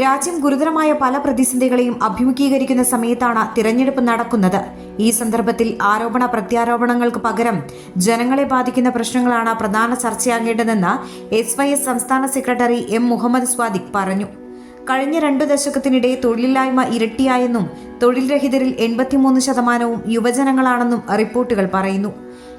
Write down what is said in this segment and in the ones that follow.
രാജ്യം ഗുരുതരമായ പല പ്രതിസന്ധികളെയും അഭിമുഖീകരിക്കുന്ന സമയത്താണ് തിരഞ്ഞെടുപ്പ് നടക്കുന്നത്. ഈ സന്ദർഭത്തിൽ ആരോപണ പ്രത്യാരോപണങ്ങൾക്ക് പകരം ജനങ്ങളെ ബാധിക്കുന്ന പ്രശ്നങ്ങളാണ് പ്രധാന ചർച്ചയാകേണ്ടതെന്ന് എസ് വൈ എസ് സംസ്ഥാന സെക്രട്ടറി എം മുഹമ്മദ് സ്വാദിഖ് പറഞ്ഞു. കഴിഞ്ഞ രണ്ടു ദശകത്തിനിടെ തൊഴിലില്ലായ്മ ഇരട്ടിയായെന്നും തൊഴിൽരഹിതരിൽ എൺപത്തിമൂന്ന് ശതമാനവും യുവജനങ്ങളാണെന്നും റിപ്പോർട്ടുകൾ പറയുന്നു.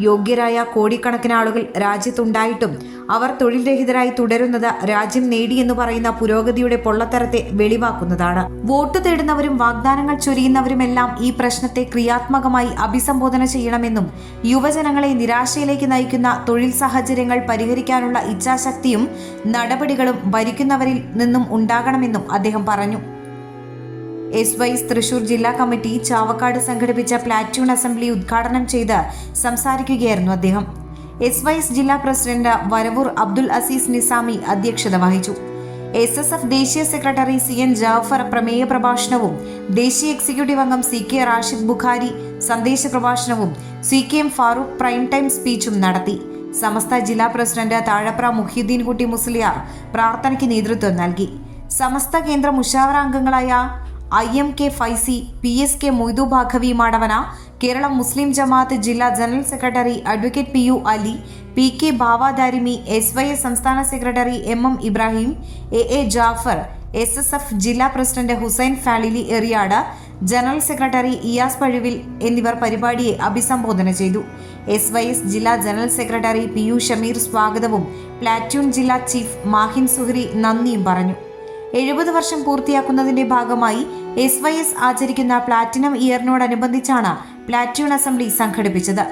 യോഗ്യരായ കോടിക്കണക്കിന് ആളുകൾ രാജ്യത്തുണ്ടായിട്ടും അവർ തൊഴിൽ രഹിതരായി തുടരുന്നത് രാജ്യം നേടിയെന്ന് പറയുന്ന പുരോഗതിയുടെ പൊള്ളത്തരത്തെ വെളിവാക്കുന്നതാണ്. വോട്ട് തേടുന്നവരും വാഗ്ദാനങ്ങൾ ചൊരിയുന്നവരുമെല്ലാം ഈ പ്രശ്നത്തെ ക്രിയാത്മകമായി അഭിസംബോധന ചെയ്യണമെന്നും യുവജനങ്ങളെ നിരാശയിലേക്ക് നയിക്കുന്ന തൊഴിൽ സാഹചര്യങ്ങൾ പരിഹരിക്കാനുള്ള ഇച്ഛാശക്തിയും നടപടികളും ഭരിക്കുന്നവരിൽ നിന്നും ഉണ്ടാകണമെന്നും അദ്ദേഹം പറഞ്ഞു. എസ് വൈസ് തൃശൂർ ജില്ലാ കമ്മിറ്റി ചാവക്കാട് സംഘടിപ്പിച്ച പ്ലാറ്റൂൺ അസംബ്ലി ഉദ്ഘാടനം ചെയ്ത് സംസാരിക്കുകയായിരുന്നു അദ്ദേഹം. എസ് വൈസ് ജില്ലാ പ്രസിഡന്റ് വരവൂർ അബ്ദുൽ അസീസ് നിസാമി അധ്യക്ഷത വഹിച്ചു. എസ് എസ് എഫ് ദേശീയ സെക്രട്ടറി സി എൻ ജാഫർ പ്രമേയ പ്രഭാഷണവും ദേശീയ എക്സിക്യൂട്ടീവ് അംഗം സി കെ റാഷിദ് ബുഖാരി സന്ദേശ പ്രഭാഷണവും C K M Farooq prime time സ്പീച്ചും നടത്തി. സമസ്ത ജില്ലാ പ്രസിഡന്റ് താഴപ്ര മുഹ്യുദ്ദീൻ കുട്ടി മുസ്ലിയാർ പ്രാർത്ഥനയ്ക്ക് നേതൃത്വം നൽകി. സമസ്ത കേന്ദ്ര മുഷാവറ അംഗങ്ങളായ I M K Faizy P S K Moidu Bhagavi Madavana Kerala Muslim Jamaath ജില്ലാ general secretary advocate P U Ali P K Bavadarimi S Y S സംസ്ഥാന secretary M M Ibrahim A A Jafar S S F ജില്ലാ president Hussain Falili Eriyad general secretary Iyas Pazhuvil എന്നിവർ പരിപാടിയെ അഭിസംബോധന ചെയ്തു. S Y S ജില്ലാ general secretary P U Shameer സ്വാഗതവും platoon ജില്ലാ chief Mahin Zuhri നന്ദിയും പറഞ്ഞു. എഴുപത് വർഷം പൂർത്തിയാക്കുന്നതിന്റെ ഭാഗമായി എസ് വൈ എസ് ആചരിക്കുന്ന പ്ലാറ്റിനം ഇയറിനോടനുബന്ധിച്ചാണ് പ്ലാറ്റ്യൂൺ അസംബ്ലി സംഘടിപ്പിച്ചത്.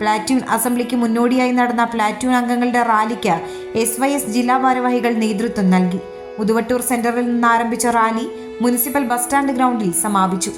പ്ലാറ്റ്യൂൺ അസംബ്ലിക്ക് മുന്നോടിയായി നടന്ന പ്ലാറ്റ്യൂൺ അംഗങ്ങളുടെ റാലിക്ക് എസ് വൈ എസ് ജില്ലാ ഭാരവാഹികൾ നേതൃത്വം നൽകി. മുതുവട്ടൂർ സെന്ററിൽ നിന്ന് ആരംഭിച്ച റാലി മുനിസിപ്പൽ ബസ് സ്റ്റാൻഡ് ഗ്രൗണ്ടിൽ സമാപിച്ചു.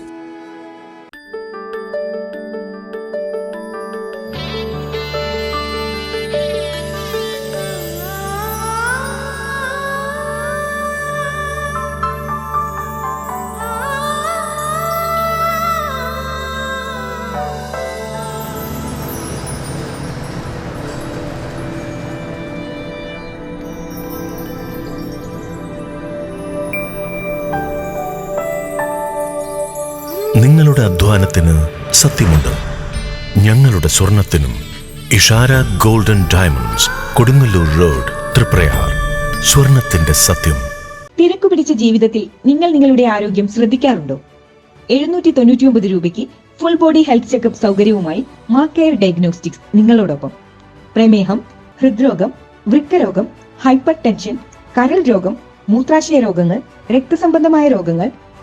നിങ്ങളുടെ അധ്വാനത്തിന് സത്യമുണ്ട്. ഞങ്ങളുടെ സ്വർണത്തിനും Ishara golden diamonds Kodungallur road Triprayar. സ്വർണത്തിന്റെ സത്യം. തിരക്കു പിടിച്ച ജീവിതത്തിൽ നിങ്ങൾ നിങ്ങളുടെ ആരോഗ്യം ശ്രദ്ധിക്കാറുണ്ടോ? എഴുന്നൂറ്റി തൊണ്ണൂറ്റിയൊമ്പത് രൂപയ്ക്ക് ഫുൾ ബോഡി ഹെൽത്ത് ചെക്കപ്പ് സൗകര്യവുമായി മാക്കെയർ ഡയഗ്നോസ്റ്റിക്സ് നിങ്ങളോടൊപ്പം. പ്രമേഹം ഹൃദ്രോഗം വൃക്കരോഗം ഹൈപ്പർ ടെൻഷൻ കരൾ രോഗം മൂത്രാശയ രോഗങ്ങൾ രക്തസംബന്ധമായ രോഗങ്ങൾ